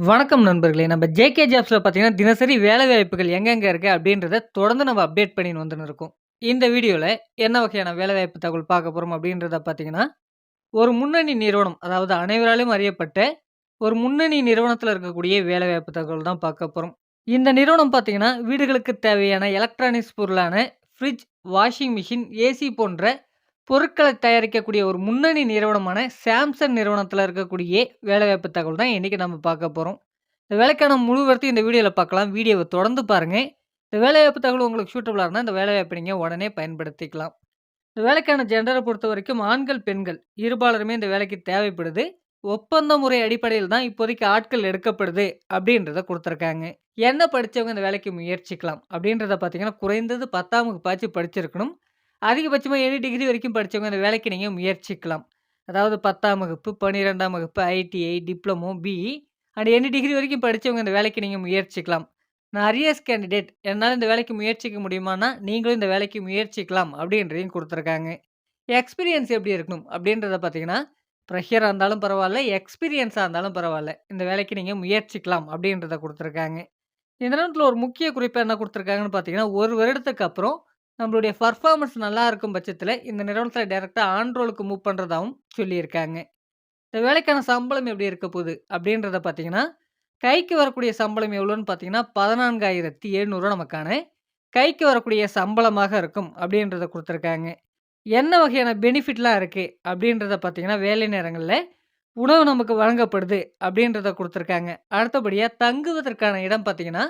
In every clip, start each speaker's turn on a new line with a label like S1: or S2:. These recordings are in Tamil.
S1: வணக்கம் நண்பர்களே! நம்ம ஜேகே ஜாப்ஸில் பார்த்தீங்கன்னா, தினசரி வேலை வாய்ப்புகள் எங்கெங்கே இருக்குது அப்படின்றத தொடர்ந்து நம்ம அப்டேட் பண்ணின்னு வந்துன்னு இருக்கோம். இந்த வீடியோவில் என்ன வகையான வேலைவாய்ப்பு தகவல் பார்க்க போகிறோம் அப்படின்றத பார்த்தீங்கன்னா, ஒரு முன்னணி நிறுவனம் அதாவது அனைவராலும் அறியப்பட்ட ஒரு முன்னணி நிறுவனத்தில் இருக்கக்கூடிய வேலைவாய்ப்பு தகவல் தான் பார்க்க போகிறோம் இந்த நிறுவனம் பார்த்தீங்கன்னா, வீடுகளுக்கு தேவையான எலக்ட்ரானிக்ஸ் பொருளான ஃப்ரிட்ஜ், வாஷிங் மிஷின், ஏசி போன்ற பொருட்களை தயாரிக்கக்கூடிய ஒரு முன்னணி நிறுவனமான சாம்சங் நிறுவனத்தில் இருக்கக்கூடிய வேலைவாய்ப்பு தகவல் தான் இன்னைக்கு நம்ம பார்க்க போகிறோம் இந்த வேலைக்கான முழு இந்த வீடியோவில் பார்க்கலாம். வீடியோவை தொடர்ந்து பாருங்கள் இந்த வேலைவாய்ப்பு தகவல் உங்களுக்கு சூட்டபுளாக இருந்தால் இந்த வேலைவாய்ப்ப நீங்கள் உடனே பயன்படுத்திக்கலாம். இந்த வேலைக்கான ஜென்ரலை பொறுத்த வரைக்கும் ஆண்கள், பெண்கள் இருபாலருமே இந்த வேலைக்கு தேவைப்படுது. ஒப்பந்த முறை அடிப்படையில் தான் இப்போதைக்கு ஆட்கள் எடுக்கப்படுது அப்படின்றத கொடுத்துருக்காங்க என்ன படிச்சவங்க இந்த வேலைக்கு முயற்சிக்கலாம் அப்படின்றத பார்த்தீங்கன்னா, குறைந்தது 10ஆம் பாய்ச்சி படிச்சிருக்கணும். அதிகபட்சமாக ஏழு டிகிரி வரைக்கும் படிச்சவங்க இந்த வேலைக்கு நீங்கள் முயற்சிக்கலாம். அதாவது 10ஆம் வகுப்பு, 12ஆம் வகுப்பு, ITI, diploma, BE and any degree வரைக்கும் படித்தவங்க இந்த வேலைக்கு நீங்கள் முயற்சிக்கலாம். நான் அரியர்ஸ் கேண்டிடேட் என்னால் இந்த வேலைக்கு முயற்சிக்க முடியுமான்னா, நீங்களும் இந்த வேலைக்கு முயற்சிக்கலாம் அப்படின்றதையும் கொடுத்துருக்காங்க எக்ஸ்பீரியன்ஸ் எப்படி இருக்கணும் அப்படின்றத பார்த்தீங்கன்னா, ப்ரெஷராக இருந்தாலும் பரவாயில்ல எக்ஸ்பீரியன்ஸாக இருந்தாலும் பரவாயில்ல இந்த வேலைக்கு நீங்கள் முயற்சிக்கலாம் அப்படின்றத கொடுத்துருக்காங்க இந்த நேரத்தில் ஒரு முக்கிய குறிப்பாக என்ன கொடுத்துருக்காங்கன்னு பார்த்தீங்கன்னா, ஒரு வருடத்துக்கு அப்புறம் நம்மளுடைய பர்ஃபார்மன்ஸ் நல்லா இருக்கும் பட்சத்தில் இந்த நிறுவனத்தில் டேரெக்டாக ஆன் ரோலுக்கு மூவ் பண்ணுறதாகவும் சொல்லியிருக்காங்க. இந்த வேலைக்கான சம்பளம் எப்படி இருக்க போகுது அப்படின்றத பார்த்தீங்கன்னா, கைக்கு வரக்கூடிய சம்பளம் எவ்வளோன்னு பார்த்தீங்கன்னா, 14,700 நமக்கான கைக்கு வரக்கூடிய சம்பளமாக இருக்கும் அப்படின்றத கொடுத்துருக்காங்க என்ன வகையான பெனிஃபிட்லாம் இருக்குது அப்படின்றத பார்த்தீங்கன்னா, வேலை நேரங்களில் உணவு நமக்கு வழங்கப்படுது அப்படின்றத கொடுத்துருக்காங்க அடுத்தபடியாக தங்குவதற்கான இடம் பார்த்தீங்கன்னா,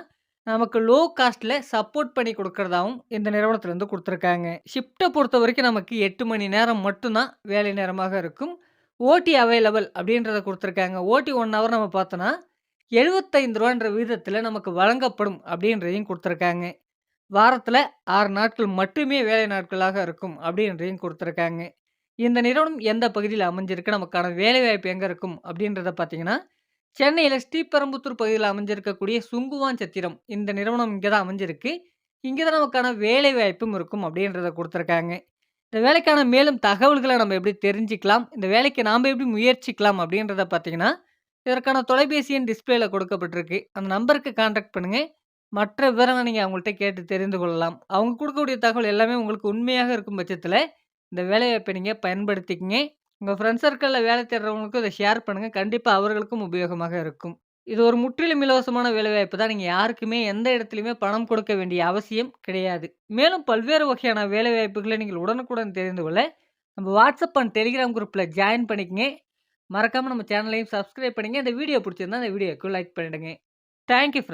S1: நமக்கு லோ காஸ்ட்டில் சப்போர்ட் பண்ணி கொடுக்குறதாகவும் இந்த நிறுவனத்திலேருந்து கொடுத்துருக்காங்க. ஷிஃப்ட்டை பொறுத்த வரைக்கும் நமக்கு எட்டு மணி நேரம் மட்டும் தான் வேலை நேரமாக இருக்கும். ஓடி அவைலபிள் அப்படின்றத கொடுத்துருக்காங்க. ஓடி ஒன் ஹவர் நம்ம பார்த்தோன்னா எழுபத்தைந்து ரூபான்ற விகிதத்தில் நமக்கு வழங்கப்படும் அப்படின்றதையும் கொடுத்துருக்காங்க. வாரத்தில் ஆறு நாட்கள் மட்டுமே வேலை நாட்களாக இருக்கும் அப்படின்றதையும் கொடுத்துருக்காங்க. இந்த நிறுவனம் எந்த பகுதியில் அமைஞ்சிருக்கு, நமக்கான வேலைவாய்ப்பு எங்கே இருக்கும்? அப்படின்றத பார்த்தீங்கன்னா, சென்னையில் ஸ்ரீபெரும்புத்தூர் பகுதியில் அமைஞ்சிருக்கக்கூடிய சுங்குவான் சத்திரம் இந்த நிறுவனம் இங்கே தான் அமைஞ்சிருக்கு. இங்கே தான் நமக்கான வேலைவாய்ப்பும் இருக்கும் அப்படின்றத கொடுத்துருக்காங்க இந்த வேலைக்கான மேலும் தகவல்களை நம்ம எப்படி தெரிஞ்சுக்கலாம், இந்த வேலைக்கு நாம் எப்படி முயற்சிக்கலாம் அப்படின்றத பார்த்தீங்கன்னா, இதற்கான தொலைபேசி எண் கொடுக்கப்பட்டிருக்கு. அந்த நம்பருக்கு கான்டாக்ட் பண்ணுங்க. மற்ற விவரங்களை நீங்கள் அவங்கள்ட்ட கேட்டு தெரிந்து கொள்ளலாம். அவங்க கொடுக்கக்கூடிய தகவல் எல்லாமே உங்களுக்கு உண்மையாக இருக்கும் பட்சத்தில் இந்த வேலைவாய்ப்பை நீங்கள் பயன்படுத்திக்கங்க. உங்கள் ஃப்ரெண்ட்ஸ் சர்க்கிளில் வேலை தேடுறவங்களுக்கும் இதை ஷேர் பண்ணுங்கள் கண்டிப்பாக அவர்களுக்கும் உபயோகமாக இருக்கும். இது ஒரு முற்றிலும் இலவசமான வேலைவாய்ப்பு தான். நீங்கள் யாருக்குமே எந்த இடத்துலையுமே பணம் கொடுக்க வேண்டிய அவசியம் கிடையாது. மேலும் பல்வேறு வகையான வேலைவாய்ப்புகளை நீங்கள் உடனுக்குடன் தெரிந்து கொள்ள, நம்ம வாட்ஸ்அப் அண்ட் டெலிகிராம் குரூப்பில் ஜாயின் பண்ணிக்கங்க. மறக்காமல் நம்ம சேனலையும் சப்ஸ்கிரைப் பண்ணிங்க இந்த வீடியோ பிடிச்சிருந்தா இந்த வீடியோக்கு லைக் பண்ணிடுங்க. Thank you